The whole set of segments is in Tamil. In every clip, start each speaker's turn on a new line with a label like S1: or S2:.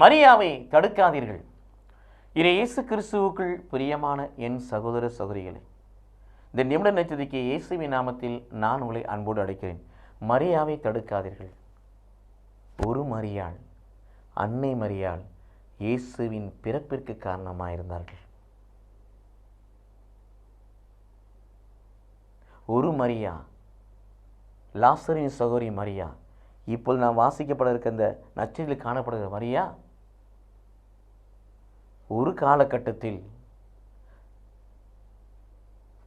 S1: மரியாவை தடுக்காதீர்கள். இது இயேசு கிறிஸ்துவுக்குள் பிரியமான என் சகோதர சகோதரிகளே இந்த நிமிட நட்சத்திரிக்கு இயேசுவின் நாமத்தில் நான் உங்களை அன்போடு அழைக்கிறேன். மரியாவை தடுக்காதீர்கள். ஒரு மரியாள் அன்னை மரியாள் இயேசுவின் பிறப்பிற்கு காரணமாக இருந்தார்கள் ஒரு மரியா லாசரின் சகோதரி மரியா இப்போது நான் வாசிக்கப்பட இருக்க இந்த நச்சரில் காணப்படுகிற மரியா ஒரு காலகட்டத்தில்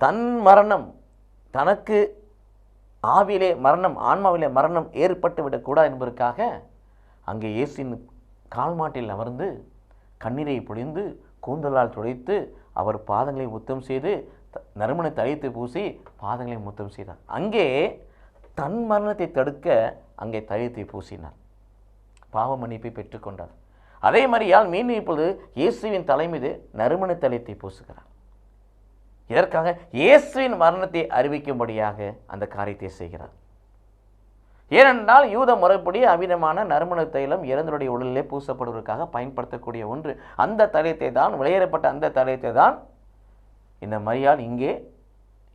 S1: தன் மரணம் தனக்கு ஆவியிலே மரணம் ஆன்மாவிலே மரணம் ஏற்பட்டு விடக்கூடாது என்பதற்காக அங்கே இயேசின் கால்மாட்டில் அமர்ந்து கண்ணீரை பொழிந்து கூந்தலால் துடைத்து அவர் பாதங்களை முத்தம் செய்து த- தழைத்து பூசி பாதங்களை முத்தம் செய்தார். அங்கே தன் மரணத்தை தடுக்க அங்கே தழைத்தை பூசினார். பாவ மன்னிப்பை பெற்றுக்கொண்டார் அதே மாதிரியால் மீண்டும் இப்பொழுது இயேசுவின் தலை மீது நறுமண தழைத்தை பூசுகிறார். இதற்காக இயேசுவின் மரணத்தை அறிவிக்கும்படியாக அந்த காரியத்தை செய்கிறார். ஏனென்றால் யூத முறைப்படி அமிதமான நறுமண தைலம் இறந்தருடைய உடலிலே பூசப்படுவதற்காக பயன்படுத்தக்கூடிய ஒன்று. அந்த தலையத்தை தான் விளையேறப்பட்ட அந்த தலையத்தை தான் இந்த மரியால் இங்கே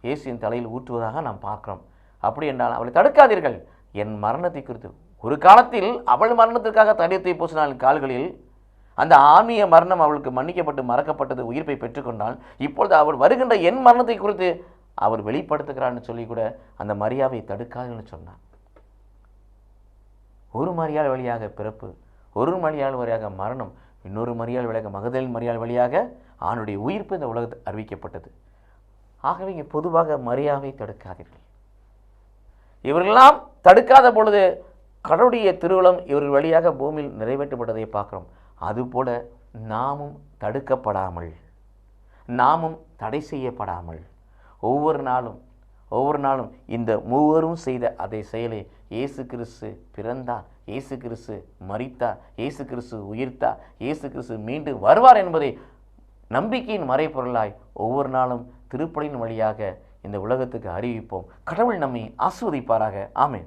S1: இயேசுவின் தலையில் ஊற்றுவதாக நாம் பார்க்கிறோம். அப்படி என்றால் அவளை தடுக்காதீர்கள். என் மரணத்தை குறித்து ஒரு காலத்தில் அவள் மரணத்திற்காக தடையத்தை பூசினாள் கால்களில். அந்த ஆன்மீக மரணம் அவளுக்கு மன்னிக்கப்பட்டு மறக்கப்பட்டது உயிர்ப்பை பெற்றுக்கொண்டால் இப்பொழுது அவள் வருகின்ற என் மரணத்தை குறித்து அவர் வெளிப்படுத்துகிறான்னு சொல்லி கூட அந்த மரியாதையை தடுக்காதுன்னு சொன்னார் ஒரு மரியாள் வழியாக பிறப்பு ஒரு மரியாள் வழியாக மரணம் இன்னொரு மரியாள் வழியாக மகதலின் மரியாள் வழியாக ஆணுடைய உயிர்ப்பு இந்த உலகத்தில் அறிவிக்கப்பட்டது. ஆகவே இங்கே பொதுவாக மரியாதை தடுக்காதீர்கள். இவர்களெல்லாம் தடுக்காத பொழுது கடவுளுடைய திருவிழம் இவர்கள் வழியாக பூமியில் நிறைவேற்றப்பட்டதை பார்க்கிறோம். அதுபோல நாமும் தடுக்கப்படாமல் நாமும் தடை செய்யப்படாமல் ஒவ்வொரு நாளும் ஒவ்வொரு நாளும் இந்த மூவரும் செய்த அதை செயலை இயேசு கிறிஸ்து பிறந்தார் இயேசு கிறிஸ்து மறித்தா இயேசு கிறிஸ்து உயிர்த்தார் இயேசு கிறிஸ்து மீண்டும் வருவார் என்பதை நம்பிக்கையின் மறைப்பொருளாய் ஒவ்வொரு நாளும் திருப்பலின் வழியாக இந்த உலகத்துக்கு அறிவிப்போம். கடவுள் நம்மை ஆஸ்வதிப்பாராக ஆமேன்.